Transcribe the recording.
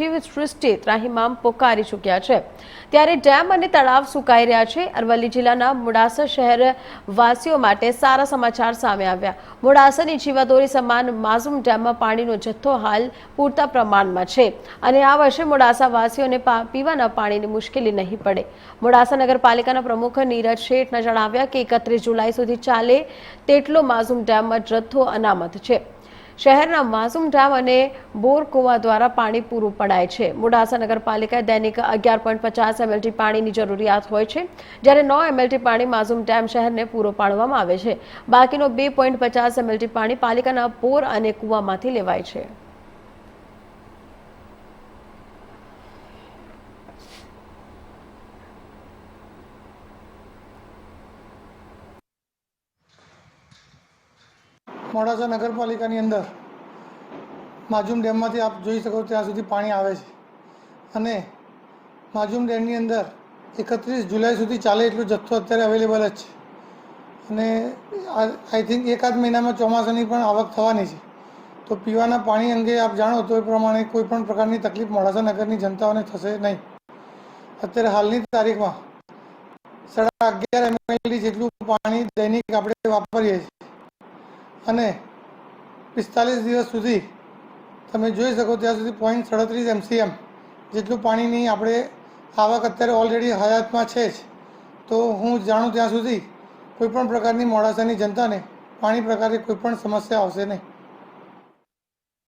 જીવ સૃષ્ટિ ત્રાહિમામ પોકારી ચૂક્યા છે. ત્યારે ડેમ અને તળાવ સુકાઈ રહ્યા છે. અરવલ્લી જિલ્લાના મોડાસા શહેર વાસીઓ માટે સારા સમાચાર સામે આવ્યા. મોડાસાની જીવાદોરી સમાન માઝુમ ડેમમાં પાણીનો જથ્થો હાલ પૂરતા પ્રમાણમાં છે અને આ વર્ષે મોડાસા વાસીઓને પીવાના પાણીની મુશ્કેલી નહીં પડે. મોડાસા નગરપાલિકાના પ્રમુખ નીરજ શેઠના જણાવ્યા કે એકત્રીસ જુલાઈ સુધી ચાલે તેટલો માઝુમ ડેમમાં જથ્થો અનામત છે. શહેરના માઝુમ ડેમ અને બોર કુવા દ્વારા પાણી પૂરું પડાય છે. મોડાસા નગરપાલિકાએ દૈનિક અગિયાર પોઈન્ટ પચાસ એમએલટી પાણીની જરૂરિયાત હોય છે, જ્યારે નવ એમએલટી પાણી માઝુમ ડેમ શહેરને પૂરો પાડવામાં આવે છે. બાકીનો બે પોઈન્ટ પચાસ એમએલટી પાણી પાલિકાના બોર અને કુવામાંથી લેવાય છે. મોડાસા નગરપાલિકાની અંદર માજુમ ડેમમાંથી આપ જોઈ શકો ત્યાં સુધી પાણી આવે છે. અને માજુમ ડેમની અંદર એકત્રીસ જુલાઈ સુધી ચાલે એટલો જથ્થો અત્યારે અવેલેબલ જ છે. અને આઈ થિંક એકાદ મહિનામાં ચોમાસાની પણ આવક થવાની છે. તો પીવાના પાણી અંગે આપ જાણો તો એ પ્રમાણે કોઈ પણ પ્રકારની તકલીફ મોડાસા નગરની જનતાઓને થશે નહીં. અત્યારે હાલની તારીખમાં સાડા અગિયાર એમએલડી જેટલું પાણી દૈનિક આપણે વાપરીએ છીએ. અને પિસ્તાલીસ દિવસ સુધી તમે જોઈ શકો ત્યાં સુધી પોઈન્ટ સડત્રીસ એમસીએમ જેટલું પાણીની આપણે આવક અત્યારે ઓલરેડી હયાતમાં છે જ. તો હું જાણું ત્યાં સુધી કોઈપણ પ્રકારની મોડાસાની જનતાને પાણી પ્રકારે કોઈપણ સમસ્યા આવશે નહીં.